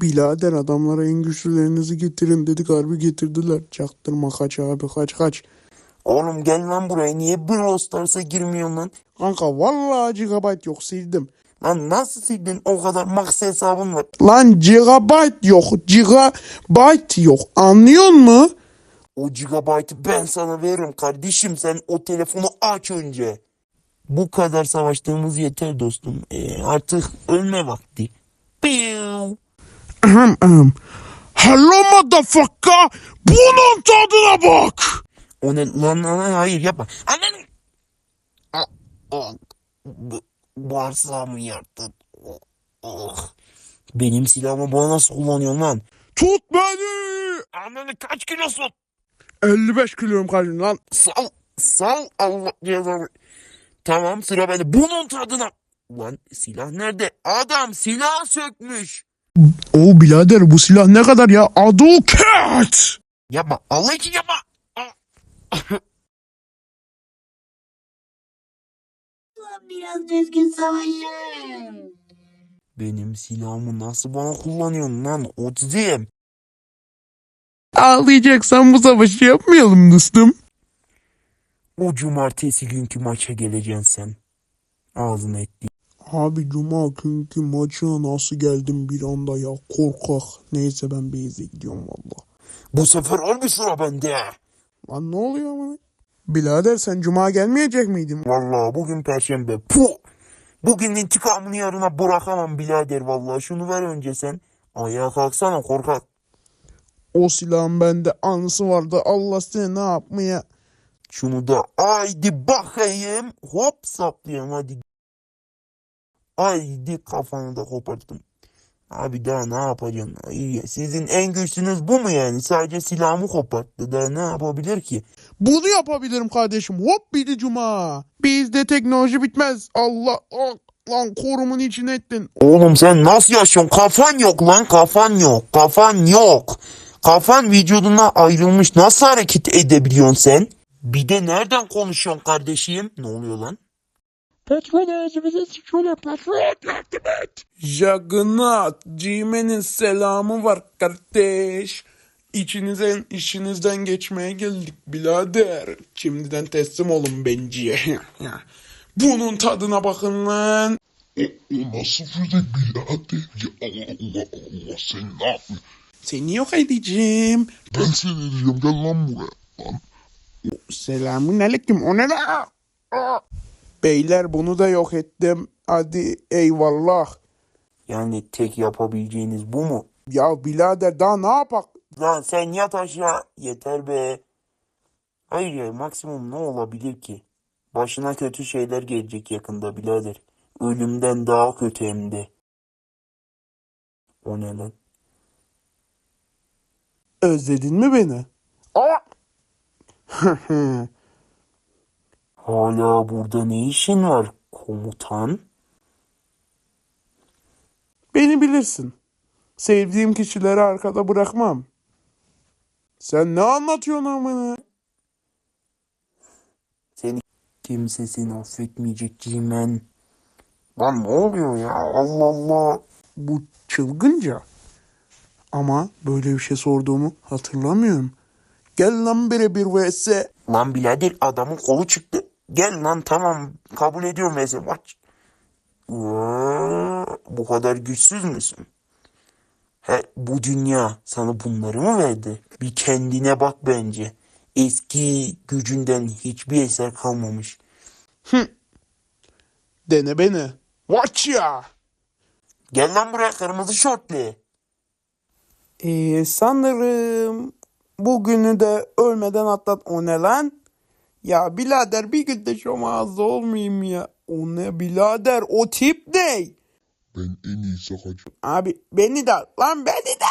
Bilader adamlara en güçlülerinizi getirin dedik harbi getirdiler. Çaktırma kaç abi kaç kaç. Oğlum gel lan buraya. Niye Brawl Stars'a girmiyorsun lan? Kanka vallahi gigabyte yok sildim. Lan nasıl sildin o kadar max hesabın var? Lan gigabyte yok gigabyte yok anlıyor musun? O gigabaytı ben sana veririm kardeşim. Sen o telefonu aç önce. Bu kadar savaştığımız yeter dostum. Ee, artık ölme vakti. Ahem ahem. Hello motherfucker bunun tadına bak. O ne lan lan hayır yapma. Bu- Bağırsağımı yarttın. Oh. Benim silahımı bana nasıl kullanıyorsun lan? Tut beni. Ananı kaç kilosun? 55 kiloyum kardeşim lan. Sal, sal Allah cezanı. Tamam sıra bende. Bunun tadına. Ulan silah nerede? Adam silah sökmüş. O birader bu silah ne kadar ya? Aduket. Yapma. Allah için yapma. Biraz düzgün savaşın. Benim silahımı nasıl bana kullanıyorsun lan? Otizm. Ağlayacaksan bu savaşı yapmayalım dostum. O cumartesi günkü maça geleceksin sen. Ağzını etti. Abi cuma günkü maça nasıl geldim bir anda ya korkak. Neyse ben Beyze gidiyorum valla. Bu sefer harbi sıra bende. Lan ne oluyor ama? Birader sen cuma gelmeyecek miydin? Vallahi bugün perşembe. Puh. Bugün intikamını yarına bırakamam birader vallahi. Şunu ver önce sen. Ayağa kalksana korkak. O silahın bende anısı vardı. Allah seni ne yapmaya. Şunu da haydi bakayım. Hop saplayalım hadi. Haydi kafanı da koparttım. Abi daha ne yapacaksın? Sizin en güçlünüz bu mu yani? Sadece silahımı koparttı. Daha ne yapabilir ki? Bunu yapabilirim kardeşim. Hop bir de cuma. Bizde teknoloji bitmez. Allah ah, lan korumun içine ettin. Oğlum sen nasıl yaşıyorsun? Kafan yok lan kafan yok. Kafan yok. Kafan vücuduna ayrılmış. Nasıl hareket edebiliyorsun sen? Bir de nereden konuşuyorsun kardeşim? Ne oluyor lan? Patron ağzımıza sıçıyorlar patron. Yardım et. Jagnat, Cime'nin selamı var kardeş. İçinizden, işinizden geçmeye geldik birader. Şimdiden teslim olun bence. Bunun tadına bakın lan. O, o nasıl füze birader ya Allah Allah Allah sen ne yapıyorsun? Seni yok edeceğim. Ben seni edeceğim gel lan buraya lan. Selamun aleyküm. O ne la? Beyler bunu da yok ettim. Hadi eyvallah. Yani tek yapabileceğiniz bu mu? Ya birader daha ne yapak? Lan sen yat aşağı. Yeter be. Hayır ya maksimum ne olabilir ki? Başına kötü şeyler gelecek yakında birader. Ölümden daha kötü hem de. O ne lan? Özledin mi beni? Aa! Hala burada ne işin var komutan? Beni bilirsin. Sevdiğim kişileri arkada bırakmam. Sen ne anlatıyorsun amına? Seni kimse seni affetmeyecek Cimen. Lan ne oluyor ya Allah Allah. Bu çılgınca. Ama böyle bir şey sorduğumu hatırlamıyorum. Gel lan birebir vs. Lan birader adamın kolu çıktı. Gel lan tamam kabul ediyorum maç. Vaa, Bu kadar güçsüz müsün? He, bu dünya sana bunları mı verdi? Bir kendine bak bence. Eski gücünden hiçbir eser kalmamış. Dene beni. Watch ya. Gel lan buraya kırmızı şortlu. Ee, sanırım bugünü de ölmeden atlat. O ne lan? Ya birader bir gün de şu mağaza olmayayım ya. O ne birader o tip ne? Ben en iyisi kaç. Abi beni de lan beni de